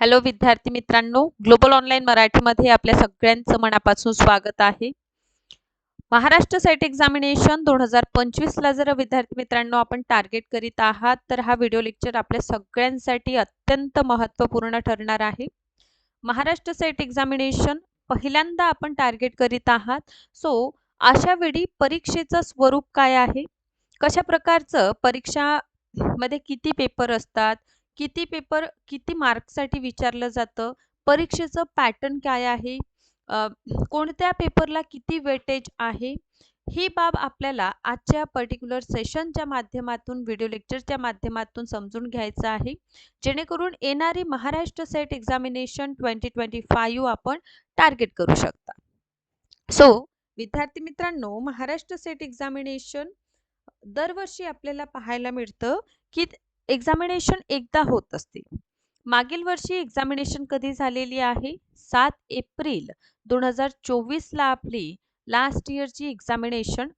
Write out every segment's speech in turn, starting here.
Hello विद्यार्थी मित्रांनो. Global online मराठीमध्ये आपल्या सगळ्यांचं मनापासून स्वागत आहे. महाराष्ट्र सेट एक्झामिनेशन दोन हजार पंचवीसला जर विद्यार्थी मित्रांनो आपण टार्गेट करीत आहात. तर हा व्हिडिओ लेक्चर आपल्या सगळ्यांसाठी अत्यंत महत्त्वपूर्ण ठरणार आहे. महाराष्ट्र सेट एक्झामिनेशन पहिल्यांदा आपण टार्गेट करीत आहात. सो अशा वेळी परीक्षेचं स्वरूप काय आहे? कशा प्रकारचं परीक्षा मध्ये किती पेपर असतात? किती पेपर किती मार्कसाठी विचारलं जातं? परीक्षेचं पॅटर्न काय आहे? कोणत्या पेपरला किती वेटेज आहे? ही बाब आपल्याला आजच्या पर्टिक्युलर सेशनच्या माध्यमातून व्हिडिओ लेक्चरच्या माध्यमातून समजून घ्यायचं आहे. जेणेकरून येणारी Maharashtra SET examination twenty twenty five आपण टार्गेट करू शकता. सो विद्यार्थी मित्रांनो महाराष्ट्र सेट एक्झामिनेशन दरवर्षी आपल्याला पाहायला मिळतं की एक्झामिनेशन एकदा होत असते. मागील वर्षी एक्झामिनेशन कधी झालेली आहे? सात एप्रिल दोन हजार चोवीसला आपली लास्ट इयरची एक्झामिनेशन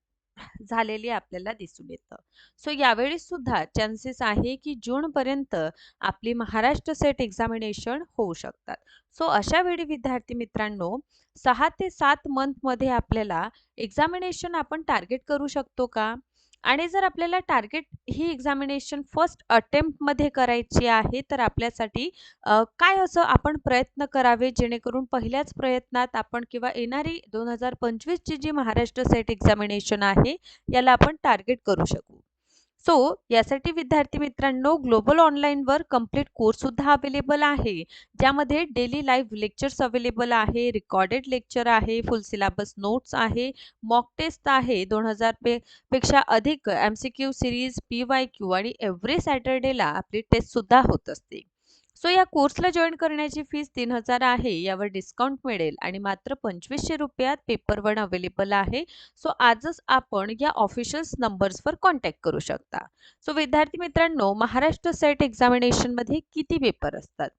झालेली आपल्याला दिसून येतं. सो यावेळी सुद्धा चान्सेस आहे की जूनपर्यंत आपली महाराष्ट्र सेट एक्झामिनेशन होऊ शकतात. सो अशा वेळी विद्यार्थी मित्रांनो सहा ते सात मंथमध्ये आपल्याला एक्झामिनेशन आपण टार्गेट करू शकतो का? आणि जर आपल्याला टार्गेट ही एक्झामिनेशन फर्स्ट अटेम्प्टमध्ये करायची आहे तर आपल्यासाठी काय असं आपण प्रयत्न करावे जेणेकरून पहिल्याच प्रयत्नात आपण किंवा येणारी दोन हजार पंचवीसची जी महाराष्ट्र सेट एक्झामिनेशन आहे याला आपण टार्गेट करू शकू? सो यासाठी विद्यार्थी मित्रांनो ग्लोबल ऑनलाईनवर कंप्लीट कोर्ससुद्धा अवेलेबल आहे ज्यामध्ये डेली लाईव्ह लेक्चर्स अवेलेबल आहे रेकॉर्डेड लेक्चर आहे फुल सिलेबस नोट्स आहे मॉक टेस्ट आहे दोन हजार पे पेक्षा अधिक M C Q series P Y Q आणि एव्हरी सॅटर्डेला आपली टेस्टसुद्धा होत असते. सो या कोर्सला जॉईन करण्याची फीस तीन हजार आहे यावर डिस्काउंट मिळेल आणि मात्र पंचवीसशे रुपयात पेपर वन अवेलेबल आहे. सो आजच आपण या ऑफिशियल्स नंबर्सवर कॉन्टॅक्ट करू शकता. सो विद्यार्थी मित्रांनो महाराष्ट्र सेट एक्झामिनेशनमध्ये किती पेपर असतात?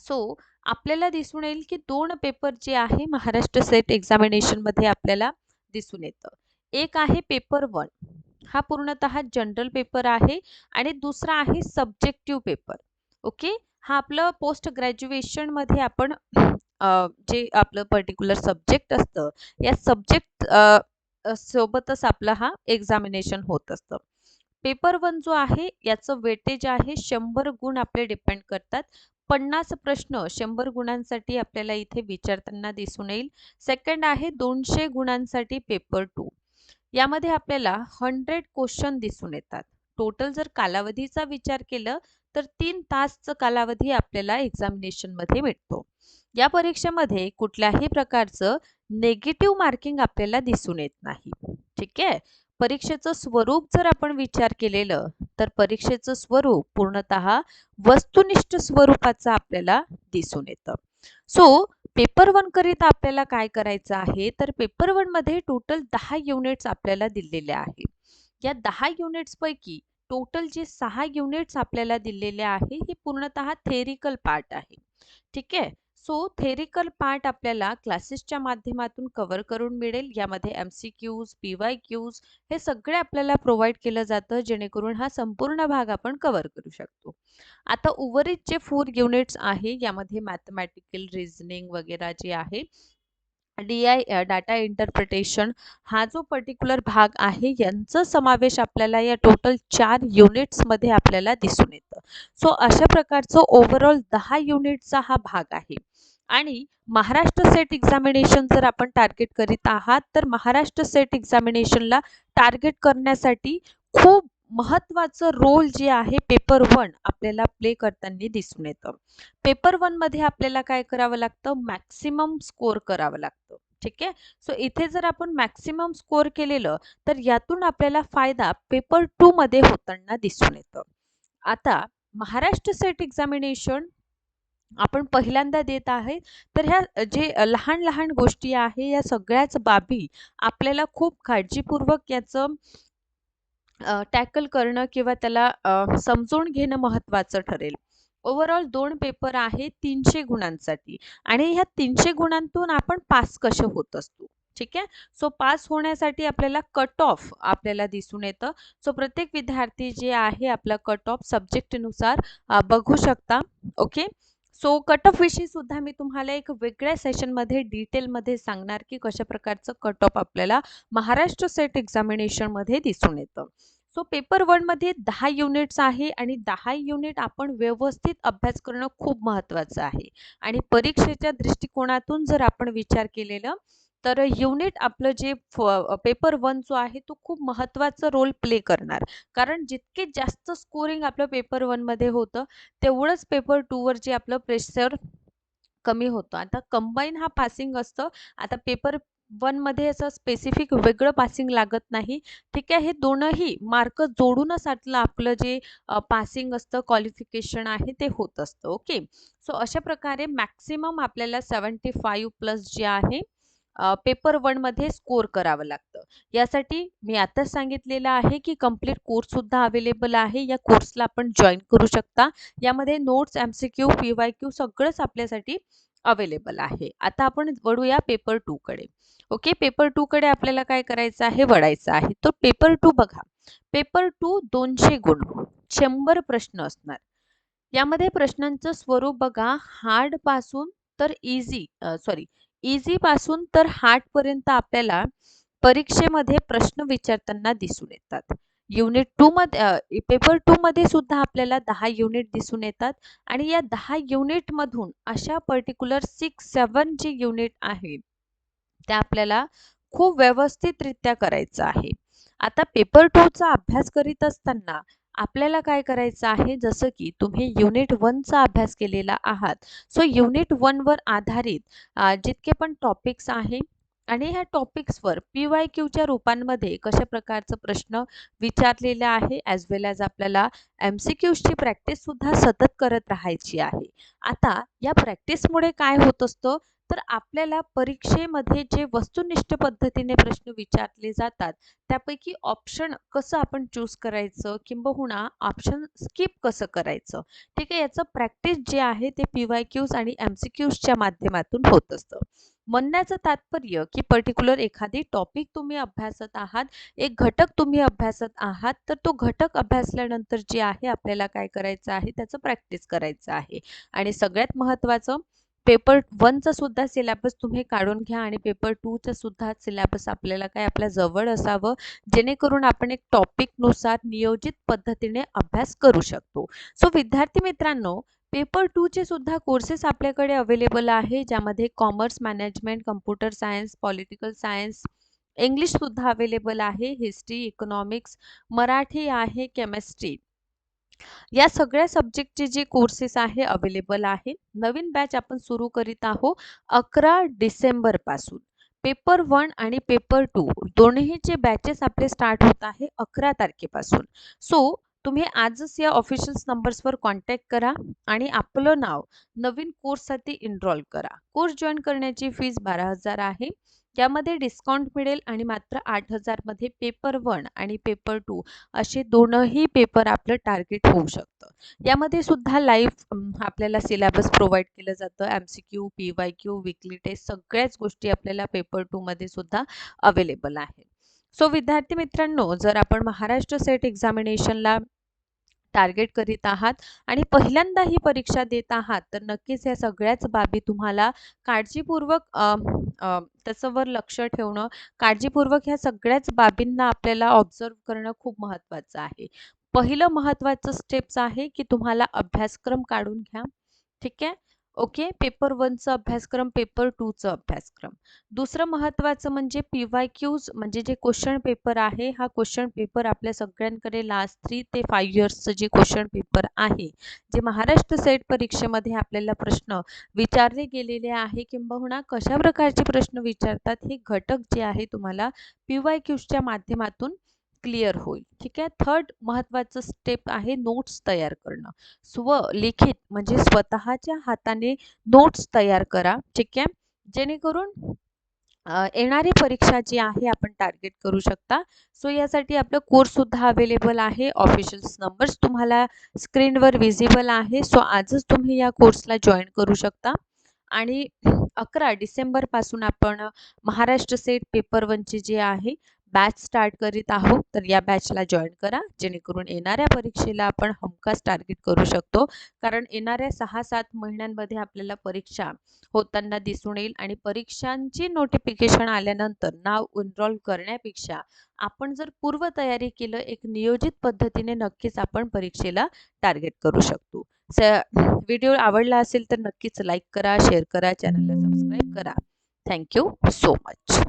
सो आपल्याला दिसून येईल की दोन पेपर जे आहे महाराष्ट्र सेट एक्झामिनेशनमध्ये आपल्याला दिसून येतं. एक आहे पेपर वन हा पूर्णतः जनरल पेपर आहे आणि दुसरा आहे सब्जेक्टिव्ह पेपर ओके? हा आपलं पोस्ट ग्रॅज्युएशनमध्ये आपण जे आपलं पर्टिक्युलर सब्जेक्ट असतं या सब्जेक्ट सोबतच आपला हा एक्झामिनेशन होत असतं. पेपर वन जो आहे याचं वेटेज आहे शंभर गुण आपले डिपेंड करतात. पन्नास प्रश्न शंभर गुणांसाठी आपल्याला इथे विचारताना दिसून येईल. सेकंड आहे दोनशे गुणांसाठी पेपर टू यामध्ये आपल्याला हंड्रेड क्वेश्चन दिसून येतात. टोटल जर कालावधीचा विचार केलं तर तीन तासचा कालावधी आपल्याला एक्झामिनेशनमध्ये भेटतो या परीक्षेमध्ये कुठल्याही प्रकारचं नेगेटिव्ह मार्किंग आपल्याला दिसून येत नाही. ठीक आहे? परीक्षेचं स्वरूप जर आपण विचार केलेलं तर परीक्षेचं स्वरूप पूर्णतः वस्तुनिष्ठ स्वरूपाचं आपल्याला दिसून येतं. सो पेपर वन करिता आपल्याला काय करायचं आहे? तर पेपर वनमध्ये टोटल दहा युनिट्स आपल्याला दिलेल्या आहेत या दहा युनिट्स पैकी टोटल जे सहा युनिट्स आपल्याला दिलेले आहे हे पूर्णतः थेरिकल पार्ट आहे. ठीक आहे? सो थेरिकल पार्ट आपल्याला क्लासेसच्या माध्यमातून कव्हर करून मिळेल. यामध्ये M C Qs P Y Qs हे सगळे आपल्याला प्रोव्हाइड केलं जातं जेणेकरून हा संपूर्ण भाग आपण कव्हर करू शकतो. आता उर्वरित जे फोर युनिट्स आहे यामध्ये मॅथमॅटिकल रिझनिंग वगैरे जे आहे डी आय डाटा इंटरप्रिटेशन हा जो पर्टिक्युलर भाग आहे यांचा समावेश आपल्याला या टोटल चार युनिट्समध्ये आपल्याला दिसून येतं. सो अशा प्रकारचं ओव्हरऑल दहा युनिटचा हा भाग आहे. आणि महाराष्ट्र सेट एक्झामिनेशन जर आपण टार्गेट करीत आहात तर महाराष्ट्र सेट एक्झामिनेशनला टार्गेट करण्यासाठी खूप महत्वाचं रोल जे आहे पेपर वन आपल्याला प्ले करताना दिसून येतं. पेपर वनमध्ये आपल्याला काय करावं लागतं? मॅक्सिमम स्कोर करावं लागतं. ठीक आहे? सो इथे जर आपण मॅक्सिमम स्कोर केलेलं तर यातून आपल्याला फायदा पेपर टू मध्ये होताना दिसून येतं. आता महाराष्ट्र सेट एक्झामिनेशन आपण पहिल्यांदा देत आहे तर ह्या जे लहान लहान गोष्टी आहे या सगळ्याच बाबी आपल्याला खूप काळजीपूर्वक याचं टॅकल करणं किंवा त्याला समजून घेणं महत्त्वाचं ठरेल. ओव्हरऑल दोन पेपर आहे तीनशे गुणांसाठी आणि ह्या तीनशे गुणांतून आपण पास कसे होत असतो? ठीक आहे? सो पास होण्यासाठी आपल्याला कट ऑफ आपल्याला दिसून येतं. सो प्रत्येक विद्यार्थी जे आहे आपला कट ऑफ सब्जेक्टनुसार बघू शकता. ओके? सो कट ऑफ विषयी सुद्धा मी तुम्हाला एक वेगळ्या सेशनमध्ये डिटेलमध्ये सांगणार की कशा प्रकारचं कट ऑफ आपल्याला महाराष्ट्र सेट एक्झामिनेशनमध्ये दिसून येतं. सो पेपर वनमध्ये दहा युनिट्स आहे आणि दहा युनिट आपण व्यवस्थित अभ्यास करणं खूप महत्त्वाचं आहे. आणि परीक्षेच्या दृष्टिकोनातून जर आपण विचार केलेलं तर युनिट आपलं जे पेपर वन जो आहे तो खूप महत्त्वाचा रोल प्ले करणार. कारण जितके जास्त स्कोरिंग आपलं पेपर वनमध्ये होतं तेवढंच पेपर टूवर जे आपलं प्रेशर कमी होतं. आता कंबाईन हा पासिंग असतं. आता पेपर वनमध्ये असं स्पेसिफिक वेगळं पासिंग लागत नाही. ठीक आहे हे दोनही मार्क जोडूनच आपलं आपलं जे पासिंग असतं क्वालिफिकेशन आहे ते होत असतं. ओके? सो अशा प्रकारे मॅक्सिमम आपल्याला सेवन्टी फाईव्ह प्लस जे आहे पेपर वनमध्ये स्कोर करावं लागतं. यासाठी मी आताच सांगितलेलं आहे की कंप्लीट कोर्ससुद्धा अवेलेबल आहे. या कोर्सला आपण जॉईन करू शकता. यामध्ये notes M C Q P Y Q सगळंच आपल्यासाठी अवेलेबल आहे. आता आपण वळूया पेपर टूकडे ओके पेपर टूकडे आपल्याला काय करायचं आहे? वळायचं आहे. तर पेपर टू बघा. पेपर टू दोनशे गुण. शंभर प्रश्न असणार. यामध्ये प्रश्नांचं स्वरूप बघा. हार्डपासून तर इझी सॉरी इझी पासून तर हार्ड पर्यंत आपल्याला परीक्षेमध्ये प्रश्न विचारताना दिसून येतात. युनिट टू मध्ये पेपर टू मध्ये सुद्धा आपल्याला दहा युनिट दिसून येतात आणि या दहा युनिट मधून अशा particular six seven J unit आहे त्या आपल्याला खूप व्यवस्थितरित्या करायचं आहे. आता पेपर टूचा अभ्यास करीत असताना आपल्याला काय करायचं आहे? जसं की तुम्ही युनिट वनचा अभ्यास केलेला आहात. सो युनिट वनवर आधारित जितके पण टॉपिक्स आहे आणि ह्या टॉपिक्सवर पी वाय क्यूच्या रूपांमध्ये कशा प्रकारचं प्रश्न विचारलेले आहे ॲज वेल ॲज आपल्याला एम सी क्यूजची प्रॅक्टिससुद्धा सतत करत राहायची आहे. आता या प्रॅक्टिसमुळे काय होत असतं? तर आपल्याला परीक्षेमध्ये जे वस्तुनिष्ठ पद्धतीने प्रश्न विचारले जातात त्यापैकी ऑप्शन कसं आपण चूज करायचं किंबहुना ऑप्शन स्किप कसं करायचं? ठीक आहे याचं प्रॅक्टिस जे आहे ते पी वाय क्यूज आणि एम सी क्यूजच्या माध्यमातून होत असतं. म्हणण्याचं तात्पर्य की पर्टिक्युलर एखादी टॉपिक तुम्ही अभ्यासत आहात एक घटक तुम्ही अभ्यासत आहात तर तो घटक अभ्यासल्यानंतर जे आहे आपल्याला काय करायचं आहे त्याचं प्रॅक्टिस करायचं आहे. आणि सगळ्यात महत्त्वाचं पेपर वनचं सुद्धा सिलॅबस तुम्ही काढून घ्या आणि पेपर टूचा सुद्धा सिलॅबस आपल्याला काय आपल्या जवळ असावं जेणेकरून आपण एक टॉपिकनुसार नियोजित पद्धतीने अभ्यास करू शकतो. सो विद्यार्थी मित्रांनो पेपर टूचे सुद्धा कोर्सेस आपल्याकडे अवेलेबल आहे ज्यामध्ये commerce management computer science political science इंग्लिशसुद्धा available आहे हिस्ट्री इकॉनॉमिक्स मराठी आहे केमिस्ट्री या सगळ्या सब्जेक्टचे जे कोर्सेस आहे अवेलेबल आहे नवीन बॅच आपण सुरू करीत आहोत अकरा डिसेंबरपासून. पेपर वन आणि पेपर टू दोन्हीचे बॅचेस आपले स्टार्ट होत आहे अकरा तारखेपासून. सो तुम्ही आजच या ऑफिशियल नंबर्सवर कॉन्टॅक्ट करा आणि आपलं नाव नवीन कोर्ससाठी इनरॉल करा. कोर्स जॉईन करण्याची फीज बारा हजार आहे. यामध्ये डिस्काउंट मिळेल आणि मात्र आठ हजारमध्ये पेपर वन आणि पेपर टू असे दोनही पेपर आपलं टार्गेट होऊ शकतं. यामध्ये सुद्धा लाईव्ह आपल्याला सिलेबस प्रोव्हाइड केलं जातं. M C Q P Y Q weekly test सगळ्याच गोष्टी आपल्याला पेपर टूमध्ये सुद्धा अवेलेबल आहे सो विद्यार्थी मित्रांनो जर आपण महाराष्ट्र सेट एक्झामिनेशनला टार्गेट करीत आहात आणि पहिल्यांदा ही परीक्षा देत आहात तर नक्कीच या सगळ्याच बाबी तुम्हाला काळजीपूर्वक त्याच्यावर लक्ष ठेवणं काळजीपूर्वक ह्या सगळ्याच बाबींना आपल्याला ऑब्झर्व करणं खूप महत्त्वाचं आहे. पहिलं महत्त्वाचं स्टेप्स आहे की तुम्हाला अभ्यासक्रम काढून घ्या. ठीक आहे? ओके? पेपर वनचा अभ्यासक्रम पेपर टूचा अभ्यासक्रम. दुसरं महत्त्वाचं म्हणजे पी वाय क्यूज म्हणजे जे क्वेश्चन पेपर आहे हा क्वेश्चन पेपर आपल्या सगळ्यांकडे लास्ट थ्री ते फाईव्ह इयर्सचं जे क्वेश्चन पेपर आहे जे महाराष्ट्र सेट परीक्षेमध्ये आपल्याला प्रश्न विचारले गेलेले आहे किंबहुना कशा प्रकारचे प्रश्न विचारतात हे घटक जे आहे तुम्हाला पी वाय क्यूजच्या माध्यमातून क्लिअर होईल. ठीक आहे? थर्ड महत्त्वाचं स्टेप आहे नोट्स तयार करणं. स्वलिखित म्हणजे स्वतःच्या हाताने नोट्स तयार करा. ठीक आहे? जेणेकरून येणारी परीक्षा जी आहे आपण टार्गेट करू शकता. सो यासाठी आपलं कोर्ससुद्धा अवेलेबल आहे. ऑफिशियल्स नंबर्स तुम्हाला स्क्रीनवर विजिबल आहे. सो आजच तुम्ही या कोर्सला जॉईन करू शकता. आणि अकरा डिसेंबरपासून आपण महाराष्ट्र सेट पेपर वनचे जे आहे बॅच स्टार्ट करीत आहोत तर या बॅचला जॉईन करा. जेणेकरून येणाऱ्या परीक्षेला आपण हमखास टार्गेट करू शकतो. कारण येणाऱ्या सहा सात महिन्यांमध्ये आपल्याला परीक्षा होताना दिसून येईल आणि परीक्षांची नोटिफिकेशन आल्यानंतर नाव एनरोल करण्यापेक्षा आपण जर पूर्वतयारी केलं एक नियोजित पद्धतीने नक्कीच आपण परीक्षेला टार्गेट करू शकतो. स व्हिडिओ आवडला असेल तर नक्कीच लाईक करा शेअर करा चॅनलला सबस्क्राईब करा. Thank you so much